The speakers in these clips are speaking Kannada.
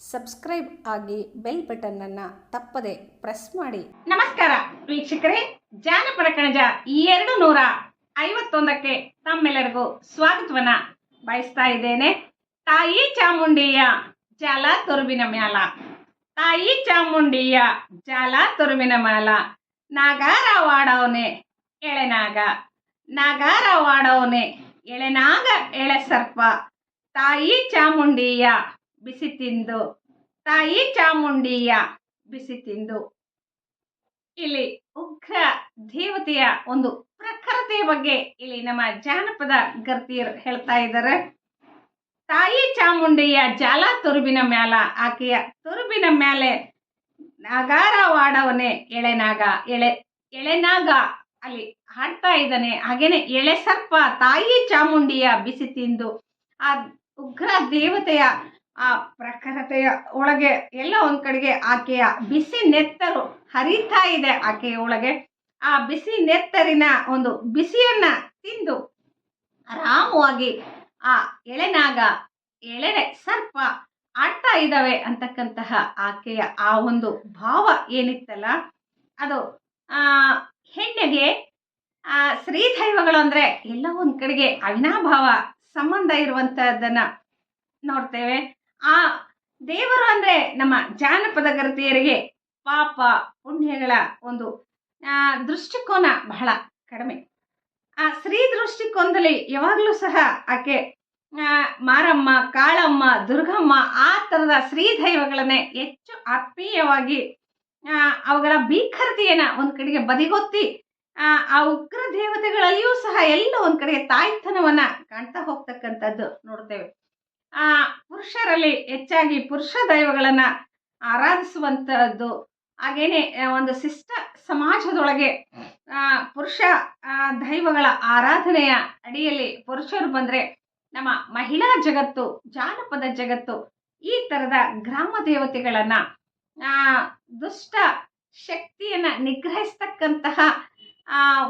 ಸಬ್ಸ್ಕ್ರೈಬ್ ಆಗಿ ಬೆಲ್ ಬಟನ್ನನ್ನು ತಪ್ಪದೆ ಪ್ರೆಸ್ ಮಾಡಿ. ನಮಸ್ಕಾರ ವೀಕ್ಷಕರೇ, ಜಾನಪದ ಕಣಜ ಎರಡು ನೂರ ಐವತ್ತೊಂದಕ್ಕೆ ತಮ್ಮೆಲ್ಲರಿಗೂ ಸ್ವಾಗತವನ್ನ ಬಯಸ್ತಾ ಇದ್ದೇನೆ. ತಾಯಿ ಚಾಮುಂಡಿಯ ಜಾಲ ತುರುಬಿನ ಮ್ಯಾಲ. ತಾಯಿ ಚಾಮುಂಡಿಯ ಜಾಲ ತುರುಬಿನ ಮ್ಯಾಲ. ನಾಗಾರ ವಾಡವನೆ ಎಳೆನಾಗ ನಾಗಾರ ವಾಡವನೆ ಎಳೆನಾಗ ಎಳೆ ಸರ್ಪ. ತಾಯಿ ಚಾಮುಂಡಿಯ ಬಿಸಿ ತಿಂದು. ತಾಯಿ ಚಾಮುಂಡಿಯ ಬಿಸಿ ತಿಂದು. ಇಲ್ಲಿ ಉಗ್ರ ದೇವತೆಯ ಒಂದು ಪ್ರಖರತೆಯ ಬಗ್ಗೆ ಇಲ್ಲಿ ನಮ್ಮ ಜಾನಪದ ಗರ್ತಿಯರು ಹೇಳ್ತಾ ಇದ್ದಾರೆ. ತಾಯಿ ಚಾಮುಂಡಿಯ ಜಾಲ ತುರುಬಿನ ಮ್ಯಾಲ, ಆಕೆಯ ತುರುಬಿನ ಮ್ಯಾಲೆ ನಾಗಾರವಾಡವನೇ ಎಳೆನಾಗ, ಎಳೆ, ಎಳೆನಾಗ ಅಲ್ಲಿ ಹಾಡ್ತಾ ಇದ್ದಾನೆ. ಹಾಗೇನೆ ಎಳೆ ಸರ್ಪ ತಾಯಿ ಚಾಮುಂಡಿಯ ಬಿಸಿ ತಿಂದು. ಆ ಉಗ್ರ ದೇವತೆಯ ಆ ಪ್ರಖರತೆಯ ಒಳಗೆ ಎಲ್ಲ ಒಂದ್ ಕಡೆಗೆ ಆಕೆಯ ಬಿಸಿ ನೆತ್ತರು ಹರಿತಾ ಇದೆ ಆಕೆಯ ಒಳಗೆ. ಆ ಬಿಸಿ ನೆತ್ತರಿನ ಒಂದು ಬಿಸಿಯನ್ನ ತಿಂದು ಆರಾಮವಾಗಿ ಆ ಎಳೆನಾಗ ಎಳೆನೆ ಸರ್ಪ ಆಡ್ತಾ ಇದ್ದಾವೆ ಅಂತಕ್ಕಂತಹ ಆಕೆಯ ಆ ಒಂದು ಭಾವ ಏನಿತ್ತಲ್ಲ, ಅದು ಹೆಣ್ಣಿಗೆ ಆ ಶ್ರೀದೈವಗಳು ಅಂದ್ರೆ ಎಲ್ಲ ಒಂದ್ ಕಡೆಗೆ ಅವಿನಾಭಾವ ಸಂಬಂಧ ಇರುವಂತಹದ್ದನ್ನ ನೋಡ್ತೇವೆ. ಆ ದೇವರು ಅಂದ್ರೆ ನಮ್ಮ ಜಾನಪದ ಗರತಿಯರಿಗೆ ಪಾಪ ಪುಣ್ಯಗಳ ಒಂದು ದೃಷ್ಟಿಕೋನ ಬಹಳ ಕಡಿಮೆ. ಆ ಸ್ತ್ರೀ ದೃಷ್ಟಿಕೋನದಲ್ಲಿ ಯಾವಾಗಲೂ ಸಹ ಆಕೆ ಮಾರಮ್ಮ, ಕಾಳಮ್ಮ, ದುರ್ಗಮ್ಮ ಆ ಥರದ ಶ್ರೀದೈವಗಳನ್ನೇ ಹೆಚ್ಚು ಆತ್ಮೀಯವಾಗಿ ಅವುಗಳ ಭೀಕರತೆಯನ್ನ ಒಂದ್ ಕಡೆಗೆ ಬದಿಗೊತ್ತಿ ಆ ಉಗ್ರ ದೇವತೆಗಳಲ್ಲಿಯೂ ಸಹ ಎಲ್ಲ ಒಂದ್ ಕಡೆಗೆ ತಾಯ್ತನವನ್ನ ಕಾಣ್ತಾ ಹೋಗ್ತಕ್ಕಂಥದ್ದು ನೋಡ್ತೇವೆ. ಆ ಪುರುಷರಲ್ಲಿ ಹೆಚ್ಚಾಗಿ ಪುರುಷ ದೈವಗಳನ್ನ ಆರಾಧಿಸುವಂತಹದ್ದು. ಹಾಗೇನೆ ಒಂದು ಶಿಷ್ಟ ಸಮಾಜದೊಳಗೆ ಪುರುಷ ದೈವಗಳ ಆರಾಧನೆಯ ಅಡಿಯಲ್ಲಿ ಪುರುಷರು ಬಂದ್ರೆ ನಮ್ಮ ಮಹಿಳಾ ಜಗತ್ತು, ಜಾನಪದ ಜಗತ್ತು, ಈ ತರದ ಗ್ರಾಮ ದೇವತೆಗಳನ್ನ ದುಷ್ಟ ಶಕ್ತಿಯನ್ನ ನಿಗ್ರಹಿಸ್ತಕ್ಕಂತಹ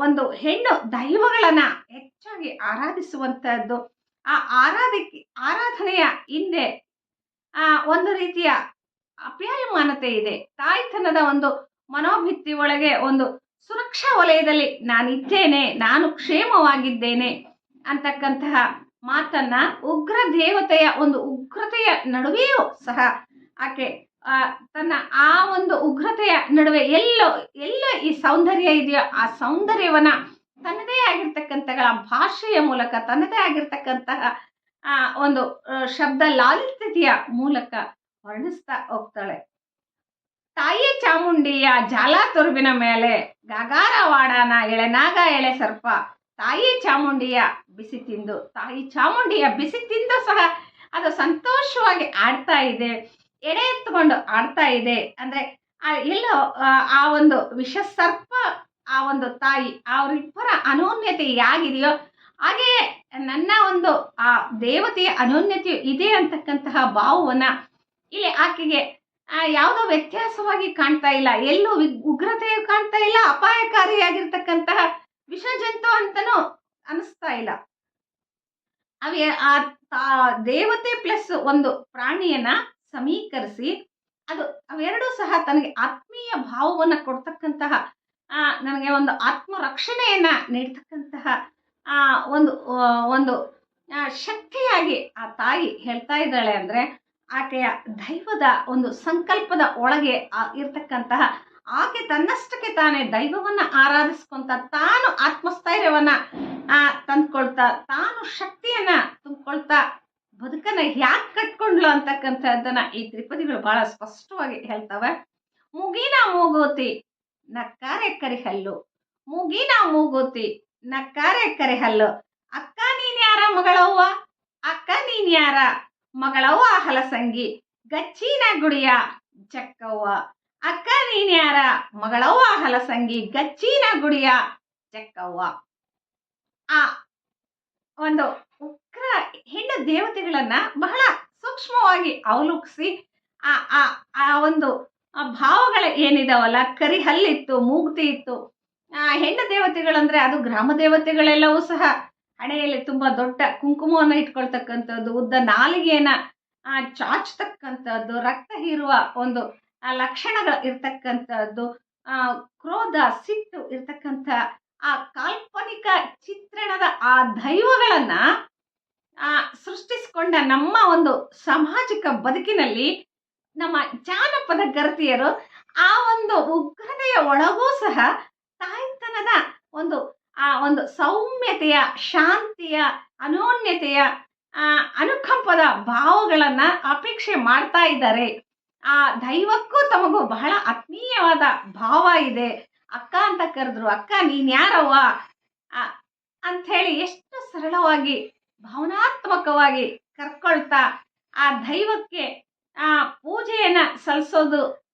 ಒಂದು ಹೆಣ್ಣು ದೈವಗಳನ್ನ ಹೆಚ್ಚಾಗಿ ಆರಾಧಿಸುವಂತಹದ್ದು. ಆ ಆರಾಧಕ್ಕೆ ಆರಾಧನೆಯ ಹಿಂದೆ, ಆ, ಒಂದು ರೀತಿಯ ಅಪ್ಯಾಯಮಾನತೆ ಇದೆ. ತಾಯ್ತನದ ಒಂದು ಮನೋಭಿತ್ತಿ ಒಳಗೆ ಒಂದು ಸುರಕ್ಷಾ ವಲಯದಲ್ಲಿ ನಾನಿದ್ದೇನೆ, ನಾನು ಕ್ಷೇಮವಾಗಿದ್ದೇನೆ ಅಂತಕ್ಕಂತಹ ಮಾತನ್ನ ಉಗ್ರ ದೇವತೆಯ ಒಂದು ಉಗ್ರತೆಯ ನಡುವೆಯೂ ಸಹ ಆಕೆ ತನ್ನ ಆ ಒಂದು ಉಗ್ರತೆಯ ನಡುವೆ ಎಲ್ಲೋ, ಎಲ್ಲ ಈ ಸೌಂದರ್ಯ ಇದೆಯೋ ಆ ಸೌಂದರ್ಯವನ್ನ ತನ್ನದೇ ಆಗಿರ್ತಕ್ಕಂತಹ ಭಾಷೆಯ ಮೂಲಕ, ತನ್ನದೇ ಆಗಿರ್ತಕ್ಕಂತಹ, ಆ, ಒಂದು ಶಬ್ದ ಲಾಲಿತ್ಯತೆಯ ಮೂಲಕ ವರ್ಣಿಸ್ತಾ ಹೋಗ್ತಾಳೆ. ತಾಯಿ ಚಾಮುಂಡಿಯ ಜಾಲ ತುರುಬಿನ ಮೇಲೆ ಗಗಾರವಾಡನ ಎಳೆನಾಗ ಎಳೆ ಸರ್ಪ ತಾಯಿ ಚಾಮುಂಡಿಯ ಬಿಸಿ ತಿಂದು, ತಾಯಿ ಚಾಮುಂಡಿಯ ಬಿಸಿ ತಿಂದು ಸಹ ಅದು ಸಂತೋಷವಾಗಿ ಆಡ್ತಾ ಇದೆ, ಎಡೆ ಎತ್ಕೊಂಡು ಆಡ್ತಾ ಇದೆ. ಅಂದ್ರೆ ಎಲ್ಲೋ, ಆ ಒಂದು ವಿಷ ಸರ್ಪ ಆ ಒಂದು ತಾಯಿ ಅವರಿಬ್ಬರ ಅನೋನ್ಯತೆ ಹೇಗಿದೆಯೋ ಹಾಗೆ ನನ್ನ ಒಂದು, ಆ ದೇವತೆಯ ಅನೋನ್ಯತೆ ಇದೆ ಅಂತಕ್ಕಂತಹ ಭಾವವನ್ನು ಇಲ್ಲಿ ಆಕೆಗೆ ಯಾವುದೋ ವ್ಯತ್ಯಾಸವಾಗಿ ಕಾಣ್ತಾ ಇಲ್ಲ. ಎಲ್ಲೂ ಉಗ್ರತೆಯು ಕಾಣ್ತಾ ಇಲ್ಲ, ಅಪಾಯಕಾರಿಯಾಗಿರ್ತಕ್ಕಂತಹ ವಿಷ ಜಂತು ಅಂತನೂ ಅನಿಸ್ತಾ ಇಲ್ಲ. ಅವೇ, ಆ ದೇವತೆ ಪ್ಲಸ್ ಒಂದು ಪ್ರಾಣಿಯನ್ನ ಸಮೀಕರಿಸಿ, ಅದು ಅವೆರಡೂ ಸಹ ತನಗೆ ಆತ್ಮೀಯ ಭಾವವನ್ನ ಕೊಡ್ತಕ್ಕಂತಹ ನನಗೆ ಒಂದು ಆತ್ಮ ರಕ್ಷಣೆಯನ್ನ ನೀಡ್ತಕ್ಕಂತಹ, ಆ, ಒಂದು ಒಂದು ಶಕ್ತಿಯಾಗಿ ಆ ತಾಯಿ ಹೇಳ್ತಾ ಇದ್ದಾಳೆ ಅಂದ್ರೆ ಆಕೆಯ ದೈವದ ಒಂದು ಸಂಕಲ್ಪದ ಒಳಗೆ ಆ- ಇರ್ತಕ್ಕಂತಹ, ಆಕೆ ತನ್ನಷ್ಟಕ್ಕೆ ತಾನೇ ದೈವವನ್ನ ಆರಾಧಿಸ್ಕೊಂತ, ತಾನು ಆತ್ಮಸ್ಥೈರ್ಯವನ್ನ, ಆ, ತಂದ್ಕೊಳ್ತಾ, ತಾನು ಶಕ್ತಿಯನ್ನ ತುಂಬಿಕೊಳ್ತಾ ಬದುಕನ್ನ ಯಾಕೆ ಕಟ್ಕೊಂಡ್ಲು ಅಂತಕ್ಕಂಥದ್ದನ್ನ ಈ ತ್ರಿಪದಿಗಳು ಬಹಳ ಸ್ಪಷ್ಟವಾಗಿ ಹೇಳ್ತವೆ. ಮುಗಿನ ಮೂಗೂತಿ ನಕ್ಕಾರೆ ಕರಿಹಲ್ಲು ಮುಗಿನ ಮೂಗುತಿ ನಕ್ಕಾರೆ ಕರಿಹಲ್ಲು ಅಕ್ಕ ನೀನ್ಯಾರ ಮಗಳವ್ವ? ಅಕ್ಕ ನೀನ್ಯಾರ ಮಗಳವ್ವ ಹಲಸಂಗಿ. ಗಚ್ಚಿನ ಗುಡಿಯ ಜಕ್ಕವ್ವ. ಅಕ್ಕ ನೀನ್ಯಾರ ಮಗಳವ್ವ ಹಲಸಂಗಿ. ಗಚ್ಚಿನ ಗುಡಿಯ ಜಕ್ಕವ್ವ. ಆ, ಒಂದು ಉಗ್ರ ಹೆಣ್ಣು ದೇವತೆಗಳನ್ನ ಬಹಳ ಸೂಕ್ಷ್ಮವಾಗಿ ಅವಲೋಕಿಸಿ ಆ ಆ ಒಂದು ಆ ಭಾವಗಳ ಏನಿದಾವಲ್ಲ ಕರಿ ಹಲ್ಲಿತ್ತು ಮೂಗ್ತಿ ಇತ್ತು. ಆ ಹೆಣ್ಣು ದೇವತೆಗಳಂದ್ರೆ ಅದು ಗ್ರಾಮ ದೇವತೆಗಳೆಲ್ಲವೂ ಸಹ ಹಣೆಯಲ್ಲಿ ತುಂಬಾ ದೊಡ್ಡ ಕುಂಕುಮವನ್ನು ಇಟ್ಕೊಳ್ತಕ್ಕಂಥದ್ದು ಉದ್ದ ನಾಲಿಗೆಯನ್ನ ಆ, ಚಾಚ್ತಕ್ಕಂಥದ್ದು ರಕ್ತ ಹೀರುವ ಒಂದು ಆ, ಲಕ್ಷಣಗಳು ಇರ್ತಕ್ಕಂಥದ್ದು ಆ, ಕ್ರೋಧ ಸಿಟ್ಟು ಇರ್ತಕ್ಕಂಥ ಆ ಕಾಲ್ಪನಿಕ ಚಿತ್ರಣದ ಆ ದೈವಗಳನ್ನ ಆ, ಸೃಷ್ಟಿಸಿಕೊಂಡ ನಮ್ಮ ಒಂದು ಸಾಮಾಜಿಕ ಬದುಕಿನಲ್ಲಿ ನಮ್ಮ ಜಾನಪದ ಗರ್ತಿಯರು ಆ ಒಂದು ಉಗ್ರತೆಯ ಒಳಗೂ ಸಹ ತಾಯ್ತನದ ಒಂದು ಆ ಒಂದು ಸೌಮ್ಯತೆಯ ಶಾಂತಿಯ ಅನೋನ್ಯತೆಯ ಆ, ಅನುಕಂಪದ ಭಾವಗಳನ್ನ ಅಪೇಕ್ಷೆ ಮಾಡ್ತಾ ಇದ್ದಾರೆ. ಆ ದೈವಕ್ಕೂ ತಮಗೂ ಬಹಳ ಆತ್ಮೀಯವಾದ ಭಾವ ಇದೆ. ಅಕ್ಕ ಅಂತ ಕರೆದ್ರು ಅಕ್ಕ ನೀನ್ ಯಾರವ್ವ? ಅಂತ ಹೇಳಿ ಎಷ್ಟು ಸರಳವಾಗಿ ಭಾವನಾತ್ಮಕವಾಗಿ ಕರ್ಕೊಳ್ತಾ ಆ ದೈವಕ್ಕೆ ಆ ಪೂಜೆಯನ್ನ ಸಲ್ಲಿಸೋದು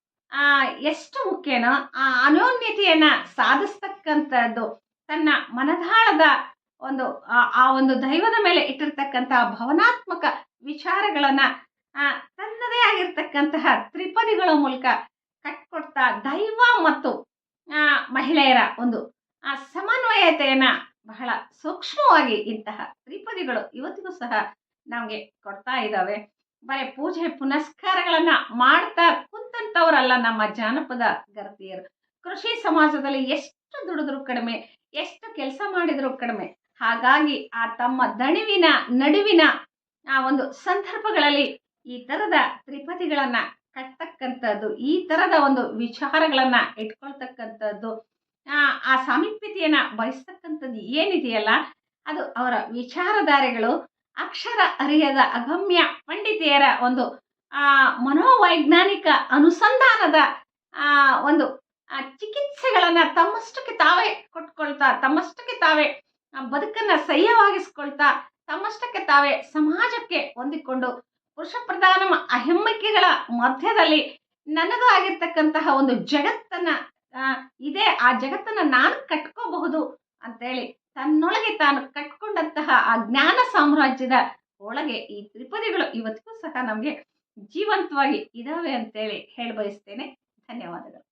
ಎಷ್ಟು ಮುಖ್ಯನೋ ಆ ಅನ್ಯೋನ್ಯತೆಯನ್ನ ಸಾಧಿಸ್ತಕ್ಕಂಥದ್ದು ತನ್ನ ಮನದಾಳದ ಒಂದು, ಆ- ಒಂದು ದೈವದ ಮೇಲೆ ಇಟ್ಟಿರ್ತಕ್ಕಂತಹ ಭಾವನಾತ್ಮಕ ವಿಚಾರಗಳನ್ನ ತನ್ನದೇ ಆಗಿರ್ತಕ್ಕಂತಹ ತ್ರಿಪದಿಗಳ ಮೂಲಕ ಕಟ್ಕೊಡ್ತಾ ದೈವ ಮತ್ತು ಮಹಿಳೆಯರ ಒಂದು, ಆ, ಸಮನ್ವಯತೆಯನ್ನ ಬಹಳ ಸೂಕ್ಷ್ಮವಾಗಿ ಇಂತಹ ತ್ರಿಪದಿಗಳು ಇವತ್ತಿಗೂ ಸಹ ನಮಗೆ ಕೊಡ್ತಾ ಇದ್ದಾವೆ. ಬರೀ ಪೂಜೆ ಪುನಸ್ಕಾರಗಳನ್ನ ಮಾಡ್ತಾ ಕುಂತಂತವರಲ್ಲ ನಮ್ಮ ಜಾನಪದ ಗರ್ಭಿಯರು. ಕೃಷಿ ಸಮಾಜದಲ್ಲಿ ಎಷ್ಟು ದುಡಿದ್ರು ಕಡಿಮೆ, ಎಷ್ಟು ಕೆಲಸ ಮಾಡಿದ್ರು ಕಡಿಮೆ. ಹಾಗಾಗಿ ಆ ತಮ್ಮ ದಣಿವಿನ ನಡುವಿನ ಆ ಒಂದು ಸಂದರ್ಭಗಳಲ್ಲಿ ಈ ತರದ ತ್ರಿಪದಿಗಳನ್ನ ಕಟ್ತಕ್ಕಂಥದ್ದು ಈ ತರದ ಒಂದು ವಿಚಾರಗಳನ್ನ ಇಟ್ಕೊಳ್ತಕ್ಕಂಥದ್ದು, ಆ ಆ ಸಾಮೀಪ್ಯತೆಯನ್ನ ಬಯಸ್ತಕ್ಕಂಥದ್ದು ಏನಿದೆಯಲ್ಲ, ಅದು ಅವರ ವಿಚಾರಧಾರೆಗಳು ಅಕ್ಷರ ಅರಿಯದ ಅಗಮ್ಯ ಪಂಡಿತೆಯರ ಒಂದು, ಆ, ಮನೋವೈಜ್ಞಾನಿಕ ಅನುಸಂಧಾನದ, ಆ, ಒಂದು ಚಿಕಿತ್ಸೆಗಳನ್ನ ತಮ್ಮಷ್ಟಕ್ಕೆ ತಾವೇ ಕೊಟ್ಕೊಳ್ತಾ, ತಮ್ಮಷ್ಟಕ್ಕೆ ತಾವೇ ಬದುಕನ್ನ ಸಹ್ಯವಾಗಿಸ್ಕೊಳ್ತಾ, ತಮ್ಮಷ್ಟಕ್ಕೆ ತಾವೇ ಸಮಾಜಕ್ಕೆ ಹೊಂದಿಕೊಂಡು ಪುರುಷ ಪ್ರಧಾನ ಅಹಿಮ್ಮಿಕೆಗಳ ಮಧ್ಯದಲ್ಲಿ ನನಗೂ ಆಗಿರ್ತಕ್ಕಂತಹ ಒಂದು ಜಗತ್ತನ್ನ ಇದೆ, ಆ ಜಗತ್ತನ್ನ ನಾನು ಕಟ್ಕೋಬಹುದು ಅಂತೇಳಿ ತನ್ನೊಳಗೆ ತಾನು ಕಟ್ಕೊಂಡಂತಹ ಆ ಜ್ಞಾನ ಸಾಮ್ರಾಜ್ಯದ ಒಳಗೆ ಈ ತ್ರಿಪದಿಗಳು ಇವತ್ತಿಗೂ ಸಹ ನಮಗೆ ಜೀವಂತವಾಗಿ ಇದಾವೆ ಅಂತೇಳಿ ಹೇಳಿ ಬಯಸ್ತೇನೆ. ಧನ್ಯವಾದಗಳು.